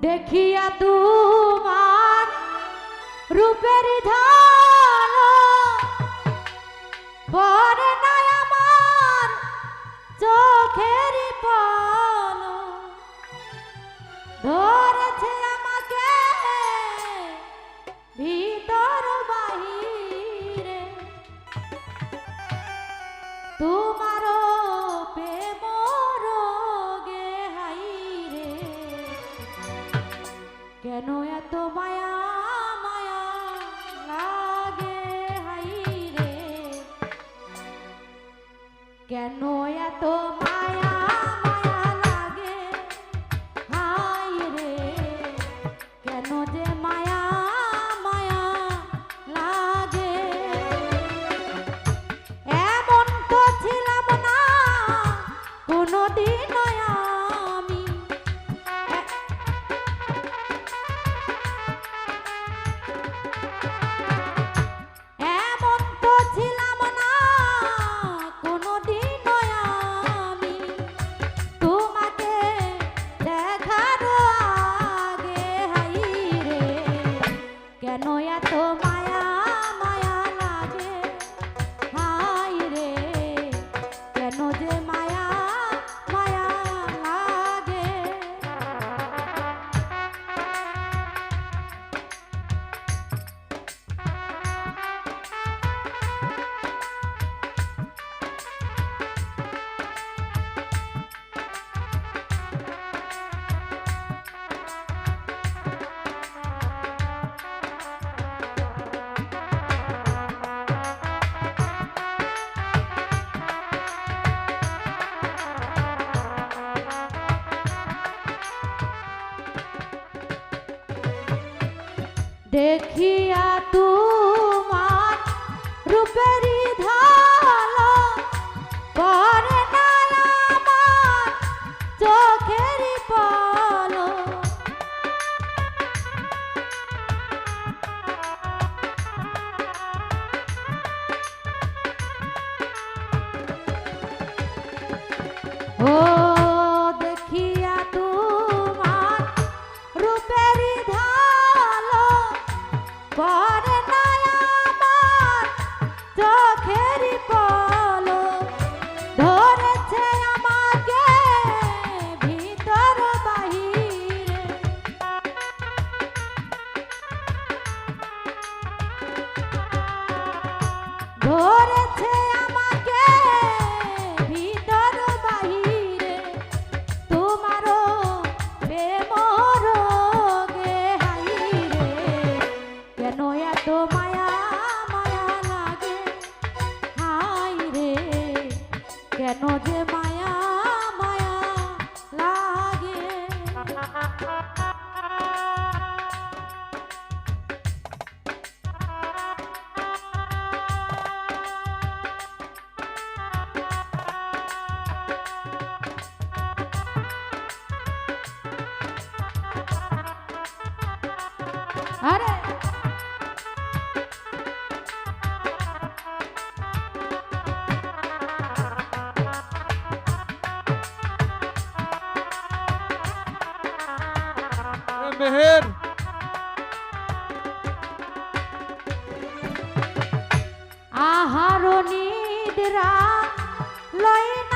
দেখিয়া তোমার রূপের ধার দেখিয়া তোমার রূপেরি ধালা পরে চোখের পাল। Oh আরে। মেহের। আহার নিদ্রা লয়ে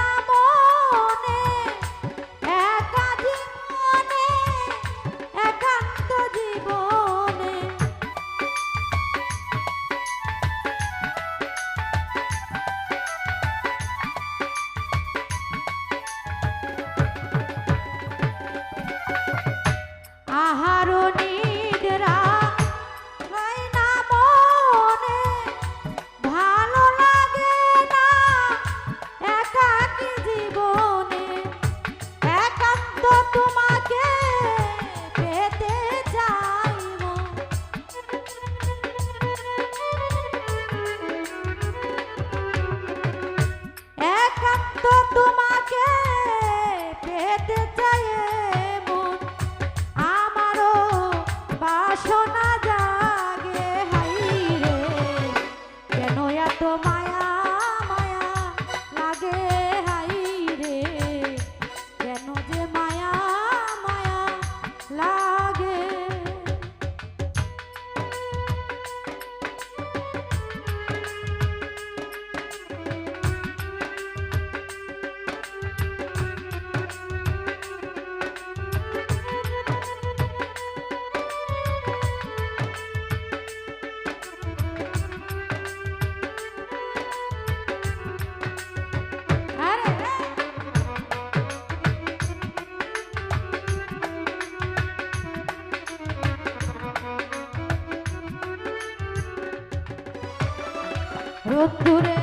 বন্ধুরে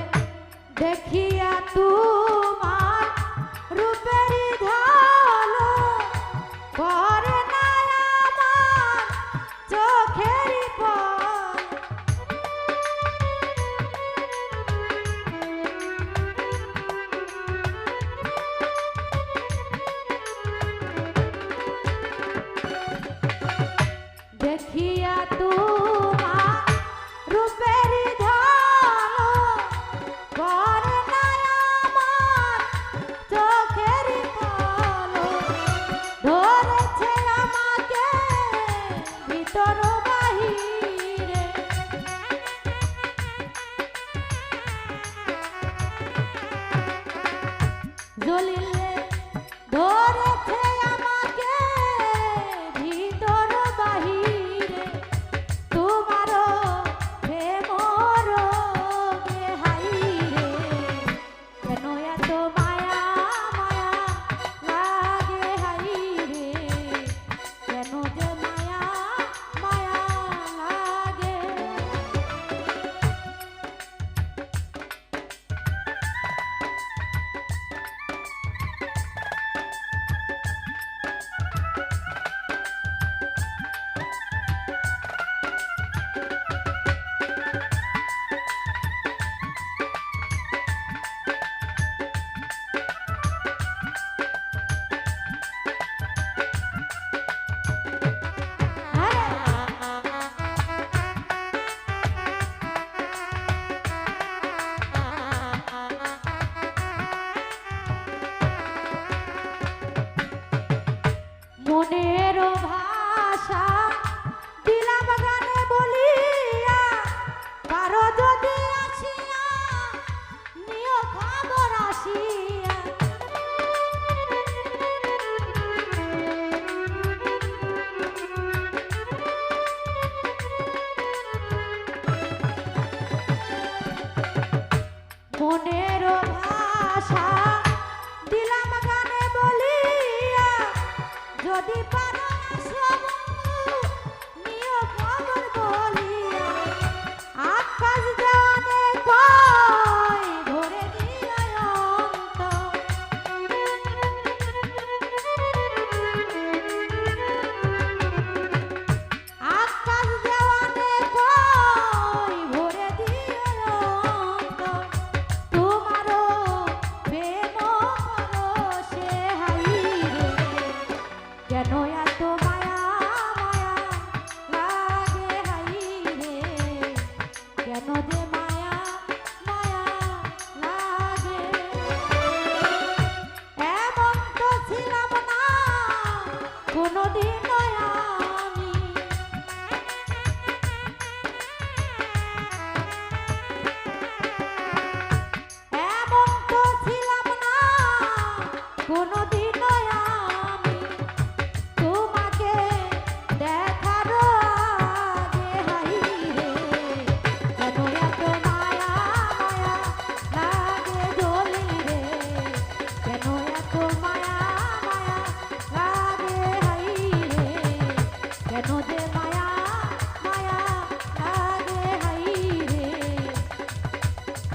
দেখিয়া তোমার রূপের ঢাল করে না আমার চোখের দেখিয়া তুমি ডরো どね。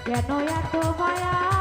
কেন এত মায়া